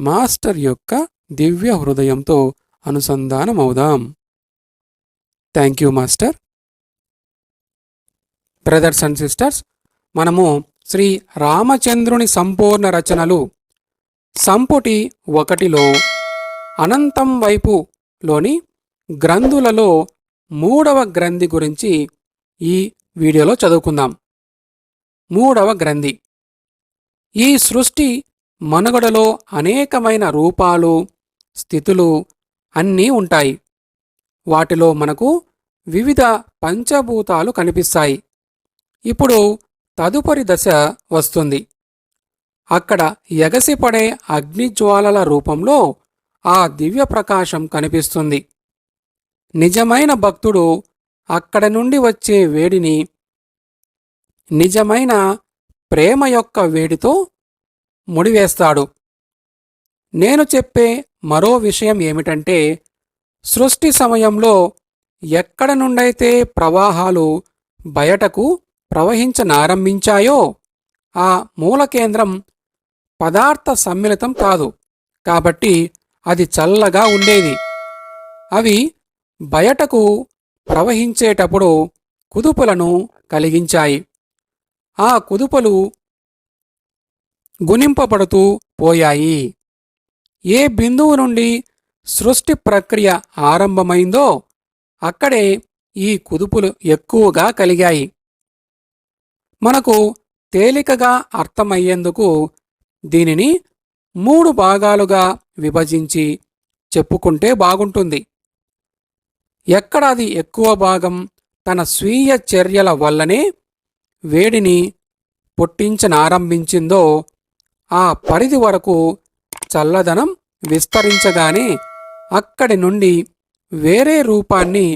Master యొక్క దివ్య హృదయంతో అనుసంధానమవుదాం. Thank you master. Brothers and sisters మనము శ్రీ రామచంద్రుని సంపూర్ణ రచనలు సంపుటి ఒకటిలో అనంతం వైపులోని గ్రంథులలో మూడవ గ్రంథి గురించి ఈ వీడియోలో చదువుకుందాం. మూడవ గ్రంథి. ఈ సృష్టి మనుగడలో అనేకమైన రూపాలు స్థితులు అన్నీ ఉంటాయి. వాటిలో మనకు వివిధ పంచభూతాలు కనిపిస్తాయి. ఇప్పుడు తదుపరి దశ వస్తుంది. అక్కడ ఎగసిపడే అగ్నిజ్వాలల రూపంలో ఆ దివ్య ప్రకాశం కనిపిస్తుంది. నిజమైన భక్తుడు అక్కడ నుండి వచ్చే వేడిని నిజమైన ప్రేమ యొక్క వేడితో ముడివేస్తాడు. నేను చెప్పే మరో విషయం ఏమిటంటే సృష్టి సమయంలో ఎక్కడ నుండైతే ప్రవాహాలు బయటకు ప్రవహించనారంభించాయో ఆ మూల కేంద్రం పదార్థ సమ్మిళితం కాదు. కాబట్టి అది చల్లగా ఉండేది. అవి బయటకు ప్రవహించేటప్పుడు కుదుపులను కలిగించాయి. ఆ కుదుపులు గుణింపబడుతూ పోయాయి. ఏ బిందువు నుండి సృష్టి ప్రక్రియ ఆరంభమైందో అక్కడే ఈ కుదుపులు ఎక్కువగా కలిగాయి. మనకు తేలికగా అర్థమయ్యేందుకు దీనిని మూడు భాగాలుగా విభజించి చెప్పుకుంటే బాగుంటుంది. ఎక్కడ అది ఎక్కువ భాగం తన స్వీయ చర్యల వల్లనే వేడిని పుట్టించనారంభించిందో ఆ పరిధి వరకు చల్లదనం విస్తరించగానే అక్కడి నుండి వేరే రూపాన్ని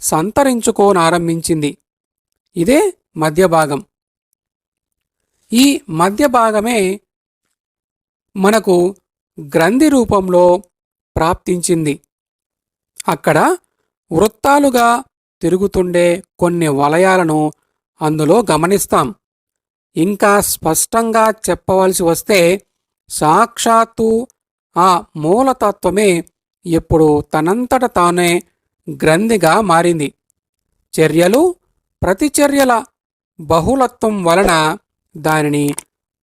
సంతరించుకోనారంభించింది. ఇదే మధ్యభాగం ఈ మధ్యభాగమే మనకు గ్రంథి రూపంలో ప్రాప్తించింది. అక్కడ వృత్తాలుగా తిరుగుతుండే కొన్ని వలయాలను అందులో గమనిస్తాం. ఇంకా స్పష్టంగా చెప్పవలసి వస్తే సాక్షాత్తు ఆ మూలతత్వమే ఇప్పుడు తనంతట తానే గ్రంథిగా మారింది. చర్యలు ప్రతిచర్యల బహుళత్వం వలన దానిని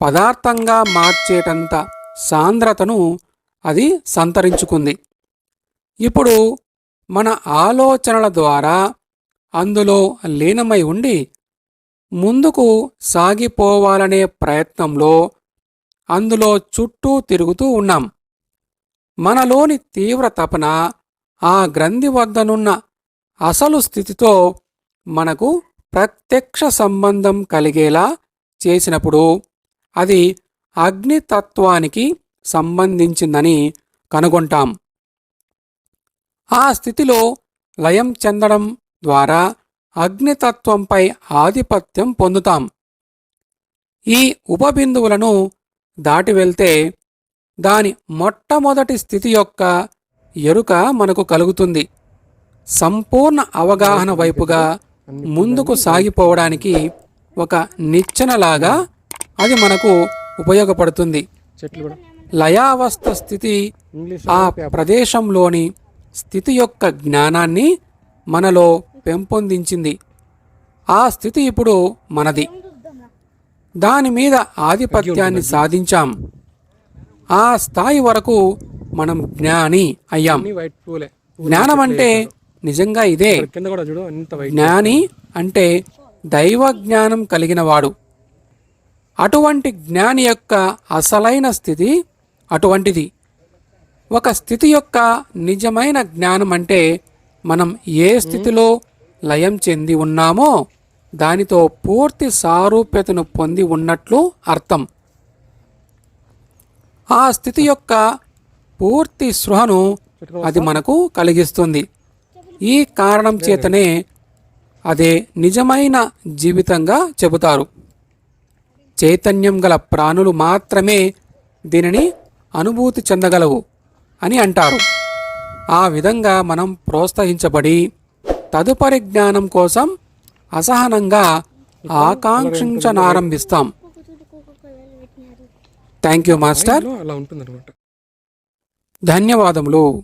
పదార్థంగా మార్చేటంత సాంద్రతను అది సంతరించుకుంది. ఇప్పుడు మన ఆలోచనల ద్వారా అందులో లీనమై ఉండి ముందుకు సాగిపోవాలనే ప్రయత్నంలో అందులో చుట్టూ తిరుగుతూ ఉన్నాం. మనలోని తీవ్ర తపన ఆ గ్రంథి వద్దనున్న అసలు స్థితితో మనకు ప్రత్యక్ష సంబంధం కలిగేలా చేసినప్పుడు అది అగ్నితత్వానికి సంబంధించిందని కనుగొంటాం. ఆ స్థితిలో లయం చెందడం ద్వారా అగ్నితత్వంపై ఆధిపత్యం పొందుతాం. ఈ ఉపబిందువులను దాటి వెళ్తే దాని మొట్టమొదటి స్థితి యొక్క ఎరుక మనకు కలుగుతుంది. సంపూర్ణ అవగాహన వైపుగా ముందుకు సాగిపోవడానికి ఒక నిచ్చెనలాగా అది మనకు ఉపయోగపడుతుంది. లయావస్థ స్థితి ఆ ప్రదేశంలోని స్థితి యొక్క జ్ఞానాన్ని మనలో పెంపొందించింది. ఆ స్థితి ఇప్పుడు మనది. దాని మీద ఆధిపత్యాన్ని సాధించాం. ఆ స్థాయి వరకు మనం జ్ఞాని అయ్యాం. జ్ఞానం అంటే నిజంగా ఇదే. జ్ఞాని అంటే దైవ జ్ఞానం కలిగినవాడు అటువంటి జ్ఞాని యొక్క అసలైన స్థితి అటువంటిది. ఒక స్థితి యొక్క నిజమైన జ్ఞానం అంటే మనం ఏ స్థితిలో లయం చెంది ఉన్నామో దానితో పూర్తి సారూప్యతను పొంది ఉన్నట్లు అర్థం. ఆ స్థితి యొక్క పూర్తి స్పృహను అది మనకు కలిగిస్తుంది. ఈ కారణం చేతనే అదే నిజమైన జీవితంగా చెబుతారు. చైతన్యం గల ప్రాణులు మాత్రమే దీనిని అనుభూతి చెందగలవు అని అంటారు. ఆ విధంగా మనం ప్రోత్సహించబడి తదుపరి జ్ఞానం కోసం అసహనంగా ఆకాంక్షించనారంభిస్తాం. థ్యాంక్ యూ మాస్టర్ ధన్యవాదములు.